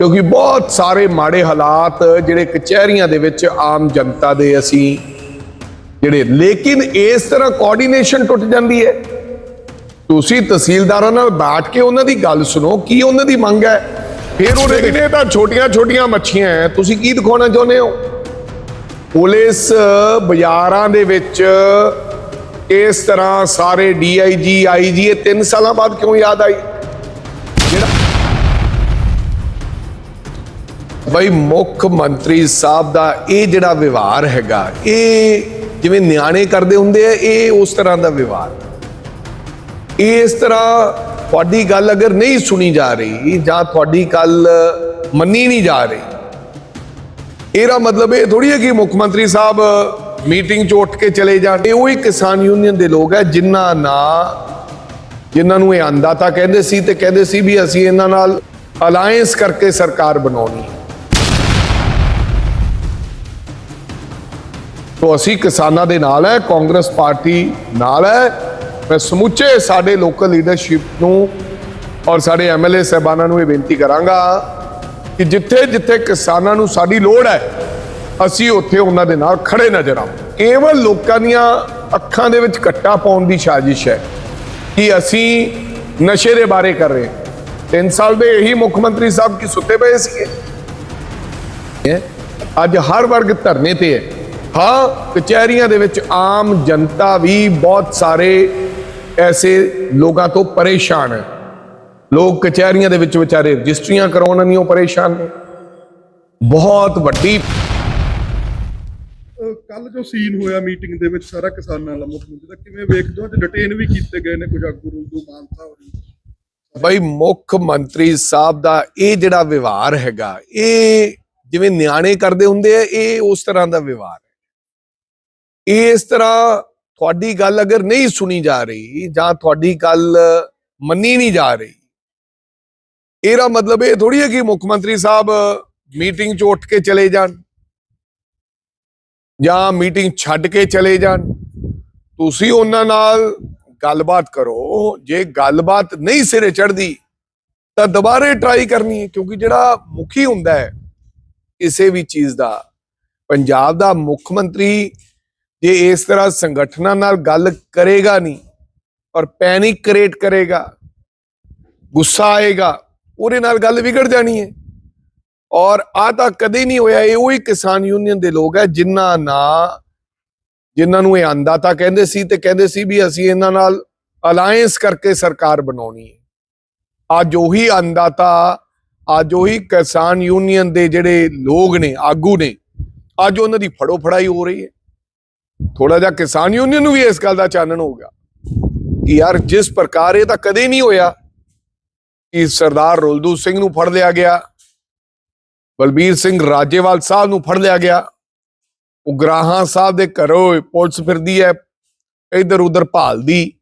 ਕਿਉਂਕਿ ਬਹੁਤ ਸਾਰੇ ਮਾੜੇ ਹਾਲਾਤ ਜਿਹੜੇ ਕਚਹਿਰੀਆਂ ਦੇ ਵਿੱਚ ਆਮ ਜਨਤਾ ਦੇ ਅਸੀਂ ਜਿਹੜੇ ਲੇਕਿਨ ਇਸ ਤਰ੍ਹਾਂ ਕੋਆਰਡੀਨੇਸ਼ਨ ਟੁੱਟ ਜਾਂਦੀ ਹੈ। ਤੁਸੀਂ ਤਹਿਸੀਲਦਾਰਾਂ ਨਾਲ ਬੈਠ ਕੇ ਉਹਨਾਂ ਦੀ ਗੱਲ ਸੁਣੋ ਕੀ ਉਹਨਾਂ ਦੀ ਮੰਗ ਹੈ? ਫਿਰ ਉਹ ਕਹਿੰਦੇ ਤਾਂ ਛੋਟੀਆਂ ਛੋਟੀਆਂ ਮੱਛੀਆਂ ਹੈ ਤੁਸੀਂ ਕੀ ਦਿਖਾਉਣਾ ਚਾਹੁੰਦੇ ਹੋ? ਪੁਲਿਸ ਬਾਜ਼ਾਰਾਂ ਦੇ ਵਿੱਚ ਇਸ ਤਰ੍ਹਾਂ ਸਾਰੇ ਡੀਆਈਜੀ ਆਈਜੀ ਇਹ 3 ਸਾਲਾਂ ਬਾਅਦ ਕਿਉਂ ਯਾਦ ਆਈ? ਬਈ ਮੁੱਖ ਮੰਤਰੀ ਸਾਹਿਬ ਦਾ ਇਹ ਜਿਹੜਾ ਵਿਵਹਾਰ ਹੈਗਾ, ਇਹ ਜਿਵੇਂ ਨਿਆਣੇ ਕਰਦੇ ਹੁੰਦੇ ਆ, ਇਹ ਉਸ ਤਰ੍ਹਾਂ ਦਾ ਵਿਵਹਾਰ। ਇਸ ਤਰ੍ਹਾਂ ਤੁਹਾਡੀ ਗੱਲ ਅਗਰ ਨਹੀਂ ਸੁਣੀ ਜਾ ਰਹੀ ਜਾਂ ਤੁਹਾਡੀ ਗੱਲ ਮੰਨੀ ਨਹੀਂ ਜਾ ਰਹੀ, ਇਹਦਾ ਮਤਲਬ ਇਹ ਥੋੜੀ ਹੈ ਕਿ ਮੁੱਖ ਮੰਤਰੀ ਸਾਹਿਬ ਮੀਟਿੰਗ 'ਚ ਉੱਠ ਕੇ ਚਲੇ ਜਾਣ। ਇਹ ਉਹੀ ਕਿਸਾਨ ਯੂਨੀਅਨ ਦੇ ਲੋਕ ਹੈ ਜਿਨ੍ਹਾਂ ਨਾਲ, ਜਿਨ੍ਹਾਂ ਨੂੰ ਇਹ ਅੰਦਾਤਾ ਕਹਿੰਦੇ ਸੀ ਤੇ ਕਹਿੰਦੇ ਸੀ ਵੀ ਅਸੀਂ ਇਹਨਾਂ ਨਾਲ ਅਲਾਈਅੰਸ ਕਰਕੇ ਸਰਕਾਰ ਬਣਾਉਣੀ ਤੋ ਅਸੀਂ ਕਿਸਾਨਾਂ ਦੇ ਨਾਲ ਹੈ, ਕਾਂਗਰਸ ਪਾਰਟੀ ਨਾਲ ਹੈ। ਮੈਂ ਸਮੁੱਚੇ ਸਾਡੇ ਲੋਕਲ ਲੀਡਰਸ਼ਿਪ ਨੂੰ ਔਰ ਸਾਡੇ ਐਮਐਲਏ ਸਹਿਬਾਨਾਂ ਨੂੰ ਇਹ ਬੇਨਤੀ ਕਰਾਂਗਾ ਕਿ ਜਿੱਥੇ ਜਿੱਥੇ ਕਿਸਾਨਾਂ ਨੂੰ ਸਾਡੀ ਲੋੜ ਹੈ, ਅਸੀਂ ਉੱਥੇ ਉਹਨਾਂ ਦੇ ਨਾਲ ਖੜੇ ਨਜ਼ਰ ਆਵਾਂ ਕੇਵਲ ਲੋਕਾਂ ਦੀਆਂ ਅੱਖਾਂ ਦੇ ਵਿੱਚ ਕੱਟਾ ਪਾਉਣ ਦੀ ਸਾਜ਼ਿਸ਼ ਹੈ ਕਿ ਅਸੀਂ ਨਸ਼ੇ ਦੇ ਬਾਰੇ ਕਰ ਰਹੇ ਹਾਂ। ਤਿੰਨ ਸਾਲ ਦੇ ਇਹੀ ਮੁੱਖ ਮੰਤਰੀ ਸਾਹਿਬ ਕੀ ਸੁੱਤੇ ਪਏ ਸੀਗੇ? ਅੱਜ ਹਰ ਵਰਗ ਧਰਨੇ ਤੇ ਹੈ। ਹਾਂ ਕਚਹਿਰੀਆਂ ਦੇ ਵਿੱਚ ਆਮ ਜਨਤਾ ਵੀ ਬਹੁਤ ਸਾਰੇ ਐਸੇ ਲੋਕਾਂ ਤੋਂ ਪਰੇਸ਼ਾਨ ਹੈ। ਲੋਕ ਕਚਹਿਰੀਆਂ ਦੇ ਵਿੱਚ ਵਿਚਾਰੇ ਰਜਿਸਟਰੀਆਂ ਕਰਾਉਣ ਨਹੀਂ ਉਹ ਪਰੇਸ਼ਾਨ ਨੇ। ਬਹੁਤ ਵੱਡੀ ਕੱਲ ਜੋ ਸੀਨ ਹੋਇਆ ਮੀਟਿੰਗ ਦੇ ਵਿੱਚ ਸਾਰਾ ਕਿਸਾਨਾਂ ਵਾਲਾ ਮੁੱਖ ਮੰਤਰੀ ਦਾ ਕਿਵੇਂ ਵੇਖਦੇ ਹੋ? ਅੱਜ ਡਿਟੇਨ ਵੀ ਕੀਤੇ ਗਏ ਨੇ ਕੁਝ ਆਗੂ ਰੂਦੂ ਮਾਨਸਾ ਹੋਰੀ ਬਈ ਮੁੱਖ ਮੰਤਰੀ ਸਾਹਿਬ ਦਾ ਇਹ ਜਿਹੜਾ ਵਿਵਹਾਰ ਹੈਗਾ ਇਹ ਜਿਵੇਂ ਨਿਆਣੇ ਕਰਦੇ ਹੁੰਦੇ ਆ ਇਹ ਉਸ ਤਰ੍ਹਾਂ ਦਾ ਵਿਵਹਾਰ ਇਸ ਤਰ੍ਹਾਂ ਤੁਹਾਡੀ ਗੱਲ ਅਗਰ ਨਹੀਂ ਸੁਣੀ ਜਾ ਰਹੀ ਜਾਂ ਤੁਹਾਡੀ ਗੱਲ ਮੰਨੀ ਨਹੀਂ ਜਾ ਰਹੀ, ਇਹਦਾ ਮਤਲਬ ਇਹ ਥੋੜੀ ਹੈ ਕਿ ਮੁੱਖ ਮੰਤਰੀ ਸਾਹਿਬ ਮੀਟਿੰਗ 'ਚ ਉੱਠ ਕੇ ਚਲੇ ਜਾਣ ਜਾਂ ਮੀਟਿੰਗ ਛੱਡ ਕੇ ਚਲੇ ਜਾਣ। ਤੁਸੀਂ ਉਹਨਾਂ ਨਾਲ ਗੱਲਬਾਤ ਕਰੋ। ਜੇ ਗੱਲਬਾਤ ਨਹੀਂ ਸਿਰੇ ਚੜਦੀ ਤਾਂ ਦੁਬਾਰੇ ਟਰਾਈ ਕਰਨੀ ਹੈ, ਕਿਉਂਕਿ ਜਿਹੜਾ ਮੁਖੀ ਹੁੰਦਾ ਹੈ, ਕਿਸੇ ਵੀ ਚੀਜ਼ ਦਾ, ਪੰਜਾਬ ਦਾ ਮੁੱਖ ਮੰਤਰੀ ਜੇ ਇਸ ਤਰ੍ਹਾਂ ਸੰਗਠਨਾਂ ਨਾਲ ਗੱਲ ਕਰੇਗਾ ਨਹੀਂ ਔਰ ਪੈਨਿਕ ਕ੍ਰੀਏਟ ਕਰੇਗਾ ਗੁੱਸਾ ਆਏਗਾ ਉਹਦੇ ਨਾਲ ਗੱਲ ਵਿਗੜ ਜਾਣੀ ਹੈ ਔਰ ਆ ਤਾਂ ਕਦੇ ਨਹੀਂ ਹੋਇਆ ਇਹ ਉਹੀ ਕਿਸਾਨ ਯੂਨੀਅਨ ਦੇ ਲੋਕ ਹੈ ਜਿਨ੍ਹਾਂ ਨਾਲ ਜਿਨ੍ਹਾਂ ਨੂੰ ਇਹ ਅੰਦਾਤਾ ਕਹਿੰਦੇ ਸੀ ਤੇ ਕਹਿੰਦੇ ਸੀ ਵੀ ਅਸੀਂ ਇਹਨਾਂ ਨਾਲ ਅਲਾਈਅੰਸ ਕਰਕੇ ਸਰਕਾਰ ਬਣਾਉਣੀ ਹੈ ਅੱਜ ਉਹੀ ਅੰਦਾਤਾ ਅੱਜ ਉਹੀ ਕਿਸਾਨ ਯੂਨੀਅਨ ਦੇ ਜਿਹੜੇ ਲੋਕ ਨੇ ਆਗੂ ਨੇ ਅੱਜ ਉਹਨਾਂ ਦੀ ਫੜੋ ਫੜਾਈ ਹੋ ਰਹੀ ਹੈ ਥੋੜਾ ਜਿਹਾ ਕਿਸਾਨ ਯੂਨੀਅਨ ਨੂੰ ਵੀ ਇਸ ਗੱਲ ਦਾ ਚਾਨਣ ਹੋਊਗਾ ਕਿ ਯਾਰ ਜਿਸ ਪ੍ਰਕਾਰ ਇਹ ਤਾਂ ਕਦੇ ਨਹੀਂ ਹੋਇਆ ਕਿ ਸਰਦਾਰ ਰੁਲਦੂ ਸਿੰਘ ਨੂੰ ਫੜ ਲਿਆ ਗਿਆ, ਬਲਬੀਰ ਸਿੰਘ ਰਾਜੇਵਾਲ ਸਾਹਿਬ ਨੂੰ ਫੜ ਲਿਆ ਗਿਆ ਉਗਰਾਹਾਂ ਸਾਹਿਬ ਦੇ ਘਰੋਂ ਪੁਲਿਸ ਫਿਰਦੀ ਹੈ, ਇਧਰ ਉਧਰ ਭਾਲਦੀ,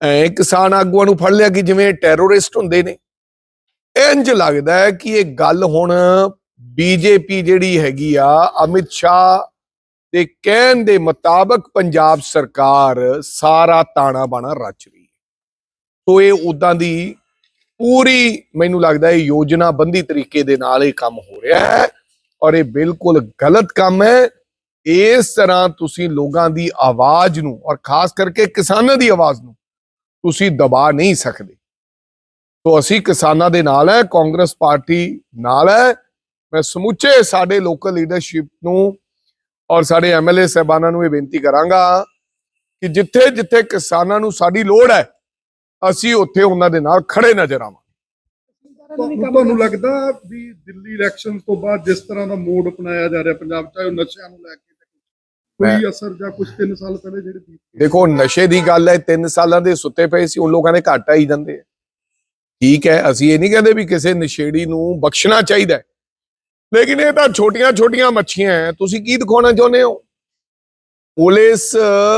ਐ ਕਿਸਾਨ ਆਗੂਆਂ ਨੂੰ ਫੜ ਲਿਆ ਕਿ ਜਿਵੇਂ ਟੈਰੋਰਿਸਟ ਹੁੰਦੇ ਨੇ। ਇੰਜ ਲੱਗਦਾ ਹੈ ਕਿ ਇਹ ਗੱਲ ਹੁਣ ਬੀਜੇਪੀ ਜਿਹੜੀ ਹੈਗੀ ਆ, ਅਮਿਤ ਸ਼ਾਹ ਦੇ ਕਹਿਣ ਦੇ ਮੁਤਾਬਕ ਪੰਜਾਬ ਸਰਕਾਰ ਸਾਰਾ ਤਾਣਾ ਬਾਣਾ ਰਚ ਰਹੀ ਹੈ। ਸੋ ਇਹ ਉਦਾਂ ਦੀ ਪੂਰੀ ਮੈਨੂੰ ਲੱਗਦਾ ਹੈ ਯੋਜਨਾਬੰਦੀ ਤਰੀਕੇ ਦੇ ਨਾਲ ਇਹ ਕੰਮ ਹੋ ਰਿਹਾ ਹੈ ਔਰ ਇਹ ਬਿਲਕੁਲ ਗਲਤ ਕੰਮ ਹੈ। ਇਸ ਤਰ੍ਹਾਂ ਤੁਸੀਂ ਲੋਕਾਂ ਦੀ ਆਵਾਜ਼ ਨੂੰ ਔਰ ਖਾਸ ਕਰਕੇ ਕਿਸਾਨਾਂ ਦੀ ਆਵਾਜ਼ ਨੂੰ ਤੁਸੀਂ ਦਬਾ ਨਹੀਂ ਸਕਦੇ। ਤੋਂ ਅਸੀਂ ਕਿਸਾਨਾਂ ਦੇ ਨਾਲ ਹੈ, ਕਾਂਗਰਸ ਪਾਰਟੀ ਨਾਲ ਹੈ। ਮੈਂ ਸਮੁੱਚੇ ਸਾਡੇ ਲੋਕਲ ਲੀਡਰਸ਼ਿਪ ਨੂੰ ਔਰ ਸਾਡੇ ਐਮਐਲਏ ਸਹਿਬਾਨਾਂ ਨੂੰ ਇਹ ਬੇਨਤੀ ਕਰਾਂਗਾ ਕਿ ਜਿੱਥੇ ਜਿੱਥੇ ਕਿਸਾਨਾਂ ਨੂੰ ਸਾਡੀ ਲੋੜ ਹੈ ਅਸੀਂ ਉੱਥੇ ਉਹਨਾਂ ਦੇ ਨਾਲ ਖੜੇ ਨਜ਼ਰ ਆਵਾਂ ਤੁਹਾਨੂੰ ਲੱਗਦਾ ਵੀ ਦਿੱਲੀ ਇਲੈਕਸ਼ਨ ਤੋਂ ਬਾਅਦ ਜਿਸ ਤਰ੍ਹਾਂ ਦਾ ਮੋਡ ਅਪਣਾਇਆ ਜਾ ਰਿਹਾ ਪੰਜਾਬ ਚਾਹੇ ਉਹ ਨਸ਼ਿਆਂ ਨੂੰ ਲੈ ਕੇ ਕੋਈ ਅਸਰ ਜਾਂ ਕੁਝ 3 ਸਾਲ ਪਹਿਲੇ ਜਿਹੜੇ ਦੇਖੋ ਨਸ਼ੇ ਦੀ ਗੱਲ ਹੈ 3 ਸਾਲਾਂ ਦੇ ਸੁੱਤੇ ਪਏ ਸੀ ਉਹ ਲੋਕਾਂ ਦੇ ਘਾਟ ਆਈ ਜਾਂਦੇ ਆ ਠੀਕ ਹੈ ਅਸੀਂ ਇਹ ਨਹੀਂ ਕਹਿੰਦੇ ਵੀ ਕਿਸੇ ਨਸ਼ੇੜੀ ਨੂੰ ਬਖਸ਼ਣਾ ਚਾਹੀਦਾ ਹੈ। ਲੇਕਿਨ ਇਹ ਤਾਂ ਛੋਟੀਆਂ ਛੋਟੀਆਂ ਮੱਛੀਆਂ ਹੈ ਤੁਸੀਂ ਕੀ ਦਿਖਾਉਣਾ ਚਾਹੁੰਦੇ ਹੋ? ਪੁਲਿਸ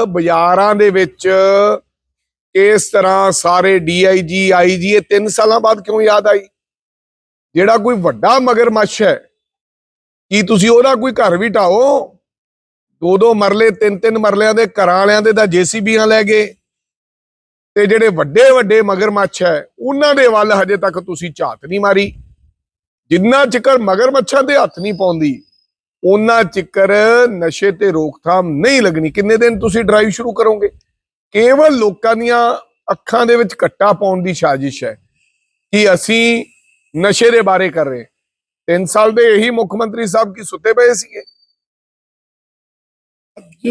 ਬਾਜ਼ਾਰਾਂ ਦੇ ਵਿੱਚ ਇਸ ਤਰ੍ਹਾਂ ਸਾਰੇ ਡੀਆਈਜੀ ਆਈਜੀ ਇਹ 3 ਸਾਲਾਂ ਬਾਅਦ ਕਿਉਂ ਯਾਦ ਆਈ? ਜਿਹੜਾ ਕੋਈ ਵੱਡਾ ਮਗਰਮੱਛ ਹੈ ਕੀ ਤੁਸੀਂ ਉਹਦਾ ਕੋਈ ਘਰ ਵੀ ਢਾਓ ਦੋ ਦੋ ਮਰਲੇ ਤਿੰਨ ਤਿੰਨ ਮਰਲਿਆਂ ਦੇ ਘਰਾਂ ਵਾਲਿਆਂ ਦੇ ਤਾਂ ਜੀਸੀਬੀਆਂ ਲੈ ਗਏ। ਤੇ ਜਿਹੜੇ ਵੱਡੇ ਵੱਡੇ ਮਗਰਮੱਛ ਹੈ ਉਹਨਾਂ ਦੇ ਵੱਲ ਹਜੇ ਤੱਕ ਤੁਸੀਂ ਝਾਤ ਨਹੀਂ ਮਾਰੀ। ਜਿੰਨਾ ਚਿਕਰ ਮਗਰਮੱਛਾਂ ਦੇ ਹੱਥ ਨਹੀਂ ਪਾਉਂਦੀ ਉਹਨਾਂ ਚਿਕਰ ਨਸ਼ੇ ਤੇ ਰੋਕਥਾਮ ਨਹੀਂ ਲੱਗਣੀ। ਕਿੰਨੇ ਦਿਨ ਤੁਸੀਂ ਡਰਾਈਵ ਸ਼ੁਰੂ ਕਰੋਗੇ? ਕੇਵਲ ਲੋਕਾਂ ਦੀਆਂ ਅੱਖਾਂ ਦੇ ਵਿੱਚ ਕੱਟਾ ਪਾਉਣ ਦੀ ਸਾਜ਼ਿਸ਼ ਹੈ ਕਿ ਅਸੀਂ ਨਸ਼ੇ ਦੇ ਬਾਰੇ ਕਰ ਰਹੇ। 3 ਸਾਲ ਦੇ ਇਹੀ ਮੁੱਖ ਮੰਤਰੀ ਸਾਹਿਬ ਕੀ ਸੁੱਤੇ ਪਏ ਸੀਗੇ? ਅੱਜ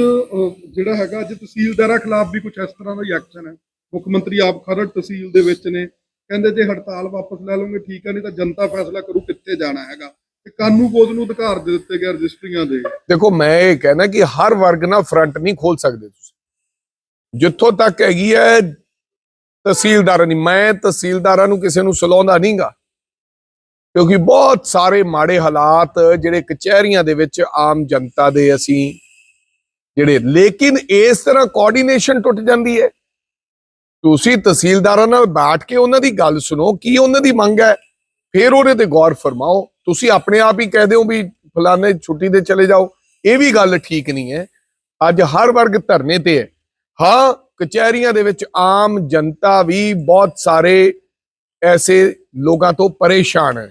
ਜਿਹੜਾ ਹੈਗਾ, ਅੱਜ ਤਹਿਸੀਲਦਾਰਾਂ ਖਿਲਾਫ ਵੀ ਕੁਝ ਇਸ ਤਰ੍ਹਾਂ ਦਾ ਐਕਸ਼ਨ ਹੈ। ਮੁੱਖ ਮੰਤਰੀ ਆਪ ਖਰੜ ਤਹਿਸੀਲ ਦੇ ਵਿੱਚ ਨੇ। ਕਹਿੰਦੇ ਜੇ ਹੜਤਾਲ ਵਾਪਸ ਲੈ ਲਓਗੇ, ਠੀਕ ਹੈ ਨਹੀਂ ਤਾਂ ਜਨਤਾ ਫੈਸਲਾ ਕਰੂ ਕਿੱਥੇ ਜਾਣਾ ਹੈਗਾ। ਤੇ ਕਾਨੂੰ ਕੋਦ ਨੂੰ ਅਧਿਕਾਰ ਦੇ ਦਿੱਤੇ ਗਏ ਰਜਿਸਟਰੀਆਂ ਦੇ? ਦੇਖੋ, ਮੈਂ ਇਹ ਕਹਿਣਾ ਕਿ ਹਰ ਵਰਗ ਨਾਲ ਫਰੰਟ ਨਹੀਂ ਖੋਲ ਸਕਦੇ ਤੁਸੀਂ। ਜਿੱਥੋਂ ਤੱਕ ਹੈਗੀ ਹੈ, ਤਹਿਸੀਲਦਾਰਾਂ ਦੀ ਮੈਂ ਤਹਿਸੀਲਦਾਰਾਂ ਨੂੰ ਕਿਸੇ ਨੂੰ ਸਲਾਉਂਦਾ ਨਹੀਂਗਾ। ਕਿਉਂਕਿ ਬਹੁਤ ਸਾਰੇ ਮਾੜੇ ਹਾਲਾਤ ਜਿਹੜੇ ਕਚਹਿਰੀਆਂ ਦੇ ਵਿੱਚ ਆਮ ਜਨਤਾ ਦੇ ਅਸੀਂ ਜਿਹੜੇ ਲੇਕਿਨ ਇਸ ਤਰ੍ਹਾਂ ਕੋਆਰਡੀਨੇਸ਼ਨ ਟੁੱਟ ਜਾਂਦੀ ਹੈ। ਤੁਸੀਂ ਤਹਿਸੀਲਦਾਰਾਂ ਨਾਲ ਬੈਠ ਕੇ ਉਹਨਾਂ ਦੀ ਗੱਲ ਸੁਣੋ, ਕੀ ਉਹਨਾਂ ਦੀ ਮੰਗ ਹੈ? ਫਿਰ ਉਹਦੇ ਤੇ ਗੌਰ ਫਰਮਾਓ। ਤੁਸੀਂ ਆਪਣੇ ਆਪ ਹੀ ਕਹਿ ਦਿਓ ਵੀ ਫਲਾਣੇ ਛੁੱਟੀ ਦੇ ਚਲੇ ਜਾਓ। ਇਹ ਵੀ ਗੱਲ ਠੀਕ ਨਹੀਂ ਹੈ। ਅੱਜ ਹਰ ਵਰਗ ਧਰਨੇ ਤੇ ਹੈ। ਹਾਂ, ਕਚਹਿਰੀਆਂ ਦੇ ਵਿੱਚ ਆਮ ਜਨਤਾ ਵੀ ਬਹੁਤ ਸਾਰੇ ਐਸੇ ਲੋਕਾਂ ਤੋਂ ਪਰੇਸ਼ਾਨ ਹੈ।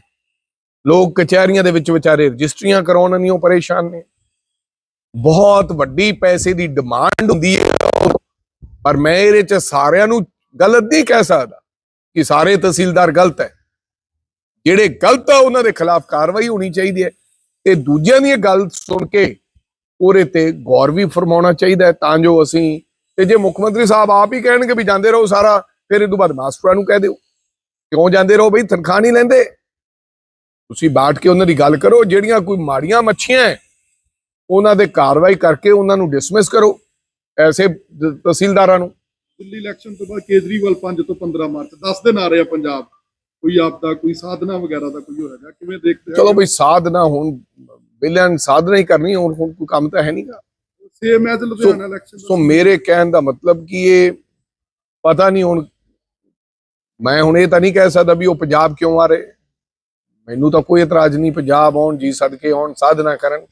ਲੋਕ ਕਚਹਿਰੀਆਂ ਦੇ ਵਿੱਚ ਵਿਚਾਰੇ ਰਜਿਸਟਰੀਆਂ ਕਰਾਉਣ ਨਹੀਂ ਉਹ ਪਰੇਸ਼ਾਨ ਨੇ। ਬਹੁਤ ਵੱਡੀ ਪੈਸੇ ਦੀ ਡਿਮਾਂਡ ਹੁੰਦੀ ਹੈ। ਪਰ ਮੈਂ ਇਹਦੇ ਚ ਸਾਰਿਆਂ ਨੂੰ ਗਲਤ ਨਹੀਂ ਕਹਿ ਸਕਦਾ ਕਿ ਸਾਰੇ ਤਹਿਸੀਲਦਾਰ ਗਲਤ ਹੈ। ਜਿਹੜੇ ਗਲਤ ਆ, ਉਹਨਾਂ ਦੇ ਖਿਲਾਫ ਕਾਰਵਾਈ ਹੋਣੀ ਚਾਹੀਦੀ ਹੈ। ਤੇ ਦੂਜਿਆਂ ਦੀ ਇਹ ਗੱਲ ਸੁਣ ਕੇ ਉਹਦੇ ਤੇ ਗੌਰ ਵੀ ਫਰਮਾਉਣਾ ਚਾਹੀਦਾ ਹੈ, ਤਾਂ ਜੋ ਅਸੀਂ, ਤੇ ਜੇ ਮੁੱਖ ਮੰਤਰੀ ਸਾਹਿਬ ਆਪ ਹੀ ਕਹਿਣਗੇ ਵੀ ਜਾਂਦੇ ਰਹੋ ਸਾਰਾ, ਫਿਰ ਇਹ ਤੋਂ ਬਾਅਦ ਮਾਸਟਰਾਂ ਨੂੰ ਕਹਿ ਦਿਓ। ਕਿਉਂ ਜਾਂਦੇ ਰਹੋ ਬਈ? ਤਨਖਾਹ ਨਹੀਂ ਲੈਂਦੇ। ਤੁਸੀਂ ਬਾਟ ਕੇ ਉਹਨਾਂ ਦੀ ਗੱਲ ਕਰੋ, ਜਿਹੜੀਆਂ ਕੋਈ ਮਾੜੀਆਂ ਮੱਛੀਆਂ ਹੈ, ਉਹਨਾਂ ਦੇ ਕਾਰਵਾਈ ਕਰਕੇ ਉਹਨਾਂ ਨੂੰ ਡਿਸਮਿਸ ਕਰੋ। ਐਸੇ ਦ- ਤਹਿਸੀਲਦਾਰਾਂ ਨੂੰ। ਦਿੱਲੀ ਇਲੈਕਸ਼ਨ ਤੋਂ ਬਾਅਦ ਕੇਜਰੀਵਾਲ 5 ਤੋਂ 15 ਮਾਰਚ 10 ਦਿਨ ਆ ਰਹੇ ਆ ਪੰਜਾਬ। ਕੋਈ ਆਪਦਾ ਕੋਈ ਸਾਧਨਾ ਵਗੈਰਾ ਦਾ ਕੋਈ ਹੋਏਗਾ ਕਿਵੇਂ ਦੇਖਦੇ ਚਲੋ ਬਈ ਸਾਧਨਾ ਹੁਣ ਬਿਲਿਆਂ ਸਾਧਨਾ ਹੀ ਕਰਨੀ ਹੁਣ ਹੁਣ ਕੋਈ ਕੰਮ ਤਾਂ ਹੈ ਨਹੀਂਗਾ same as Ludhiana election so ਮੇਰੇ ਕਹਿਣ ਦਾ ਮਤਲਬ ਕਿ ਇਹ ਪਤਾ ਨਹੀਂ ਹੁਣ ਮੈਂ ਹੁਣ ਇਹ ਤਾਂ ਨਹੀਂ ਕਹਿ ਸਕਦਾ ਵੀ ਉਹ ਪੰਜਾਬ ਕਿਉਂ ਆ ਰਹੇ। ਮੈਨੂੰ ਤਾਂ ਕੋਈ ਇਤਰਾਜ਼ ਨਹੀਂ ਪੰਜਾਬ ਆਉਣ ਜੀ ਸਦਕੇ ਆਉਣ ਸਾਧਨਾ ਕਰਨ।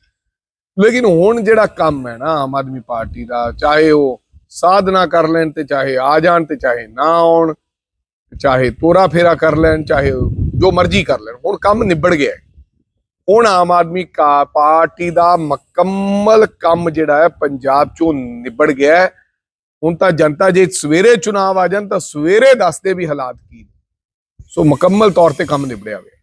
ਲੇਕਿਨ ਹੁਣ ਜਿਹੜਾ ਕੰਮ ਹੈ ਨਾ, ਆਮ ਆਦਮੀ ਪਾਰਟੀ ਦਾ, ਚਾਹੇ ਉਹ ਸਾਧਨਾ ਕਰ ਲੈਣ ਤੇ ਚਾਹੇ ਆ ਜਾਣ ਤੇ ਚਾਹੇ ਨਾ ਆਉਣ, ਚਾਹੇ ਤੋਰਾ ਫੇਰਾ ਕਰ ਲੈਣ, ਚਾਹੇ ਜੋ ਮਰਜ਼ੀ ਕਰ ਲੈਣ, ਹੁਣ ਕੰਮ ਨਿਬੜ ਗਿਆ ਹੁਣ ਆਮ ਆਦਮੀ ਕਾ ਪਾਰਟੀ ਦਾ ਮੁਕੰਮਲ ਕੰਮ ਜਿਹੜਾ ਹੈ, ਪੰਜਾਬ ਚੋਂ ਨਿਬੜ ਗਿਆ ਹੁਣ ਤਾਂ ਜਨਤਾ ਜੇ ਸਵੇਰੇ ਚੁਣਾਵ ਆ ਜਾਣ, ਤਾਂ ਸਵੇਰੇ ਦੱਸਦੇ ਵੀ ਹਾਲਾਤ ਕੀ ਨੇ। ਸੋ ਮੁਕੰਮਲ ਤੌਰ ਤੇ ਕੰਮ ਨਿਬੜਿਆ ਹੋਇਆ।